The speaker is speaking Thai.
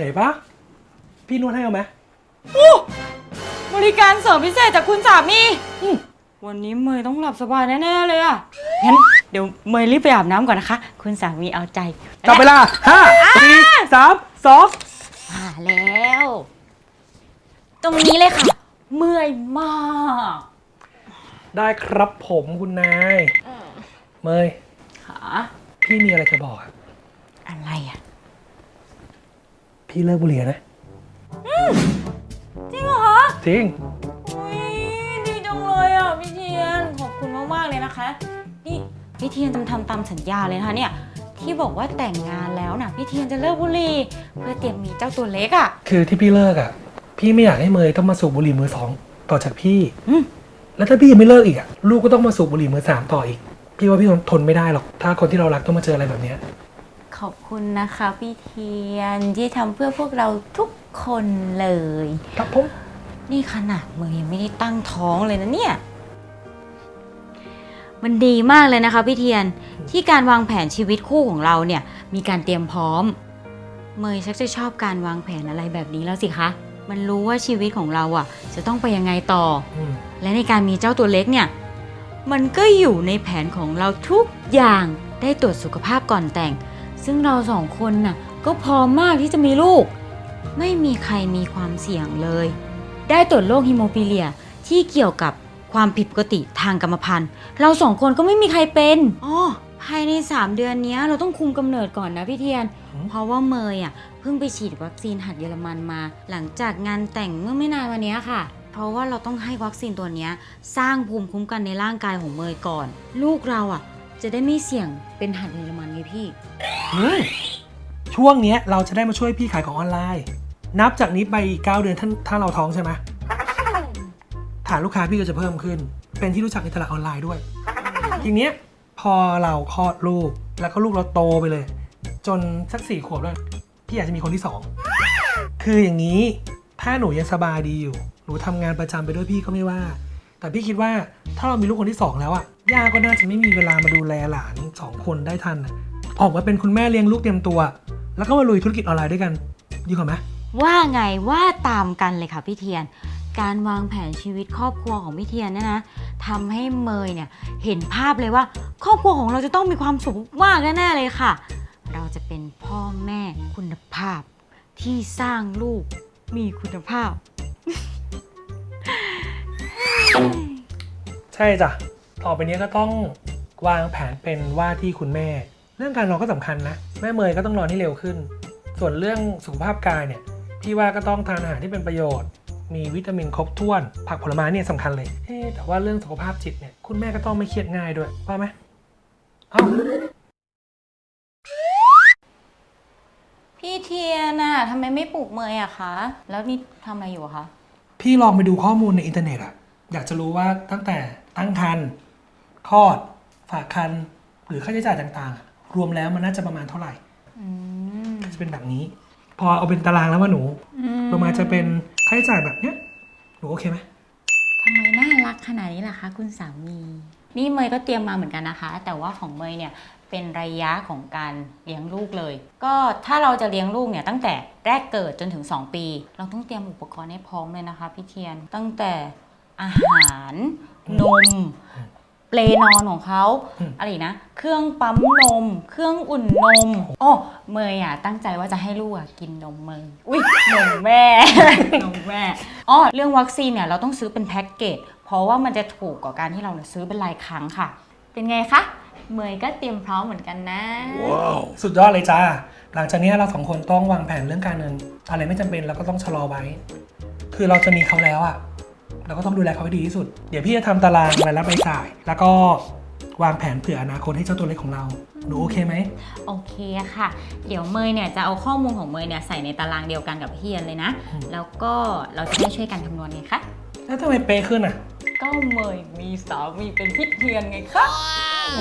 อยปะพี่นวดให้เอาไหมบริการเสริมพิเศษจากคุณสามีอืมวันนี้เมย์ต้องหลับสบายแน่ๆเลยอะงั้นเดี๋ยวเมย์รีบไปอาบน้ำก่อนนะคะ คุณสามีเอาใจจับเวลาห้าสี่สามสองมาแล้ว ตรงนี้เลยค่ะ เมื่อยมาก ได้ครับผมคุณนายเมยค่ะ พี่มีอะไรจะบอกอะอะไรอะ พี่เลิกบุหรี่นะ จริงเหรอจริง อุ๊ยดีจังเลยอะพี่เทียน ขอบคุณมากๆเลยนะคะ นี่พี่เทียนทำทำตามสัญญาเลยนะคะเนี่ย ที่บอกว่าแต่งงานแล้วนะพี่เทียนจะเลิกบุหรี่เพื่อเตรียมมีเจ้าตัวเล็กอะ คือที่พี่เลิกอะ พี่ไม่อยากให้เมยต้องมาสูบบุหรี่มือสองต่อจากพี่ อืม แล้วถ้าพี่ยังไม่เลิกอีกอะ ลูกก็ต้องมาสูบบุหรี่มือสามต่ออีก พี่ว่าพี่ทนทนไม่ได้หรอก ถ้าคนที่เรารักต้องมาเจออะไรแบบเนี้ย ขอบคุณนะคะพี่เทียนที่ทำเพื่อพวกเราทุกคนเลย ครับผมนี่ขนาดมือยังไม่ได้ตั้งท้องเลยนะเนี่ย มันดีมากเลยนะคะพี่เทียนที่การวางแผนชีวิตคู่ของเราเนี่ย มีการเตรียมพร้อม เมย์ชักจะชอบการวางแผนอะไรแบบนี้แล้วสิคะ มันรู้ว่าชีวิตของเราอะ จะต้องไปยังไงต่อ อืมและในการมีเจ้าตัวเล็กเนี่ย มันก็อยู่ในแผนของเราทุกอย่างได้ตรวจสุขภาพก่อนแต่ง ซึ่งเราสองคนน่ะก็พร้อมมากที่จะมีลูก ไม่มีใครมีความเสี่ยงเลย ได้ตรวจโรคฮิโมฟิเลียที่เกี่ยวกับความผิดปกติทางกรรมพันธุ์ เราสองคนก็ไม่มีใครเป็นอ๋อภายใน 3 เดือนเนี้ยเราต้องคุมกำเนิดก่อนนะพี่เทียน เพราะว่าเมย์อะเพิ่งไปฉีดวัคซีนหัดเยอรมันมา หลังจากงานแต่งเมื่อไม่นานมาเนี้ยค่ะ เพราะว่าเราต้องให้วัคซีนตัวเนี้ยสร้างภูมิคุ้มกันในร่างกายของเมย์ก่อน ลูกเราอะ จะได้ไม่เสี่ยงเป็นหัดเยอรมันไงพี่อืมช่วงเนี้ยเราจะได้มาช่วยพี่ขายของออนไลน์ นับจากนี้ไปอีกเก้าเดือนถ้าถ้าเราท้องใช่ไหมฐานลูกค้าพี่ก็จะเพิ่มขึ้น เป็นที่รู้จักในตลาดออนไลน์ด้วย ทีเนี้ยพอเราคลอดลูกแล้วก็ลูกเราโตไปเลย จนสักสี่ขวบแล้วพี่อยากจะมีคนที่สองคืออย่างนี้ถ้าหนูยังสบายดีอยู่หนูทำงานประจำไปด้วยพี่ก็ไม่ว่า แต่พี่คิดว่าถ้าเรามีลูกคนที่สองแล้วอะย่าก็น่าจะไม่มีเวลามาดูแลหลานสองคนได้ทันอออกมาเป็นคุณแม่เลี้ยงลูกเตรียมตัว แล้วก็มาลุยธุรกิจออนไลน์ด้วยกันดีกว่าไหมว่าไงว่าตามกันเลยค่ะพี่เทียน การวางแผนชีวิตครอบครัวของพี่เทียนเนี่ยนะทำให้เมยเนี่ยเห็นภาพเลยว่า ครอบครัวของเราจะต้องมีความสุขมากแน่ๆเลยค่ะ เราจะเป็นพ่อแม่คุณภาพที่สร้างลูกมีคุณภาพ ใช่จ้ะ ต่อไปนี้ก็ต้องวางแผนเป็นว่าที่คุณแม่ เรื่องการนอนก็สำคัญนะ แม่เมยก็ต้องนอนให้เร็วขึ้น ส่วนเรื่องสุขภาพกายเนี่ยพี่ว่าก็ต้องทานอาหารที่เป็นประโยชน์ มีวิตามินครบถ้วน ผักผลไม้เนี่ยสำคัญเลยเอ๊ะแต่ว่าเรื่องสุขภาพจิตเนี่ยคุณแม่ก็ต้องไม่เครียดง่ายด้วยว่าไหมเอ้าพี่เทียนน่ะทำไมไม่ปลูกเมยอะคะ แล้วนี่ทำอะไรอยู่อะคะ พี่ลองไปดูข้อมูลในอินเทอร์เน็ตอะอยากจะรู้ว่าตั้งแต่ ตั้งครรภ์คลอด ฝากครรภ์หรือค่าใช้จ่ายต่างๆอะรวมแล้วมันน่าจะประมาณเท่าไหร่อืมจะเป็นแบบนี้ พอเอาเป็นตารางแล้วว่าหนูลงมาจะเป็นค่าใช้จ่ายแบบเนี้ยหนูโอเคไหมทำไมน่ารักขนาดนี้ล่ะคะ คุณสามี นี่เมย์ก็เตรียมมาเหมือนกันนะคะ แต่ว่าของเมย์เนี่ยเป็นระยะของการเลี้ยงลูกเลย ก็ถ้าเราจะเลี้ยงลูกเนี่ยตั้งแต่แรกเกิดจนถึง 2 ปี เราต้องเตรียมอุปกรณ์ให้พร้อมเลยนะคะพี่เทียน ตั้งแต่อาหาร นม เปลนอนของเขาอืมอะไรอีกนะ เครื่องปั๊มนม เครื่องอุ่นนมอ๋อเมย์อะตั้งใจว่าจะให้ลูกอะกินนมเมย์อุ้ยนมแม่ นมแม่อ๋อเรื่องวัคซีนเนี่ยเราต้องซื้อเป็นแพ็กเกจ เพราะว่ามันจะถูกกว่าการที่เราเนี่ยซื้อเป็นรายครั้งค่ะ เป็นไงคะเมย์ก็เตรียมพร้อมเหมือนกันนะ สุดยอดเลยจ้า หลังจากนี้เราสองคนต้องวางแผนเรื่องการเงิน อะไรไม่จำเป็นเราก็ต้องชะลอไว้ คือเราจะมีเขาแล้วอะ เราก็ต้องดูแลเขาให้ดีที่สุด เดี๋ยวพี่จะทำตารางรายรับรายจ่าย แล้วก็วางแผนเผื่ออนาคตให้เจ้าตัวเล็กของเราหนูโอเคไหม โอเคค่ะ เดี๋ยวเมยเนี่ยจะเอาข้อมูลของเมยเนี่ยใส่ในตารางเดียวกันกับพี่เอียนเลยนะแล้วก็เราจะได้ช่วยกันคำนวณไงคะ แล้วทำไมเปย์ขึ้นอะก็เมยมีสามีเป็นพี่เทียนไงคะ อ